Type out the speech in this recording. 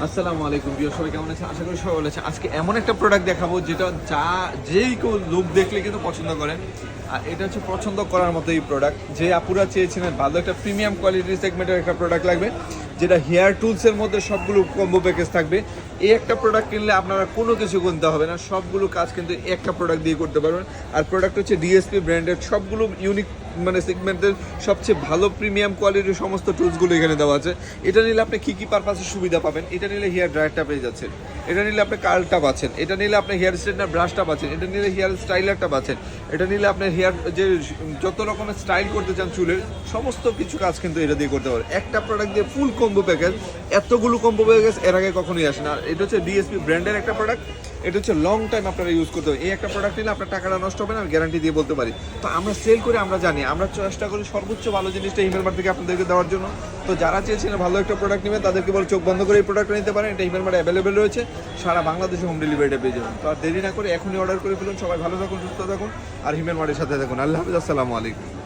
আসসালামু আলাইকুম প্রিয় সবাই কেমন আছেন? আশা করি সবাই ভালো আছে আজকে এমন একটা প্রোডাক্ট দেখাবো যেটা যা যেই কেউ লোক দেখলে কিন্তু পছন্দ করে। আর এটা হচ্ছে পছন্দ করার মতো এই প্রোডাক্ট যে আপুরা চেয়েছিলেন ভালো একটা প্রিমিয়াম কোয়ালিটির সেগমেন্টের একটা প্রোডাক্ট লাগবে, যেটা হেয়ার টুলসের মধ্যে সবগুলো কম্বো প্যাকেজ থাকবে। এই একটা প্রোডাক্ট কিনলে আপনারা কোনো কিছু কিনতে হবে না, সবগুলো কাজ কিন্তু একটা প্রোডাক্ট দিয়ে করতে পারবেন। আর প্রোডাক্ট হচ্ছে ডিএসপি ব্র্যান্ডের সবগুলো ইউনিক মানে সেগমেন্টের সবচেয়ে ভালো প্রিমিয়াম কোয়ালিটির সমস্ত টুলসগুলো এখানে দেওয়া আছে। এটা নিলে আপনি কী কী পারপাসে সুবিধা পাবেন? এটা নিলে হেয়ার ড্রায়ারটা পেয়ে যাচ্ছেন। এটা নিলে আপনি কার্লটা পাচ্ছেন। এটা নিলে আপনি হেয়ার স্ট্রেটনার ব্রাশটা পাচ্ছেন। এটা নিলে হেয়ার স্টাইলারটা পাচ্ছেন। এটা নিলে আপনি হেয়ার যে যত রকমের স্টাইল করতে চান চুলের, সমস্ত কিছু কাজ কিন্তু এটা দিয়ে করতে পারে একটা প্রোডাক্ট দিয়ে ফুল কম্বো প্যাকেজ এতগুলো কম্বো প্যাকেজ এর আগে কখনোই আসে না। আর এটা হচ্ছে ডিএসপি ব্র্যান্ডের একটা প্রোডাক্ট এটা হচ্ছে লং টাইম আপনারা ইউজ করতে হবে। এই একটা প্রোডাক্ট নিলে আপনার টাকাটা নষ্ট হবে না, আমি গ্যারান্টি দিয়ে বলতে পারি। তো আমরা সেল করে আমরা জানি, আমরা চেষ্টা করি সর্বোচ্চ ভালো জিনিসটা হিমেল মার্ট থেকে আপনাদেরকে দেওয়ার জন্য। তো যারা চেয়েছিলেন ভালো একটা প্রোডাক্ট নেবেন, তাদেরকে বলে চোখ বন্ধ করে এই প্রোডাক্টটা নিতে পারেন। এটা হিমেল মার্ট অ্যাভেলেবেল রয়েছে। সারা বাংলাদেশে হোম ডেলিভারিটা পেয়ে যাবেন। তো আর দেরি না করে এখনই অর্ডার করে ফেলুন। সবাই ভালো থাকুন, সুস্থ থাকুন। আর হিমেল মার্টের সাথে থাকুন। আল্লাহ হাফিজ। আসসালামু আলাইকুম।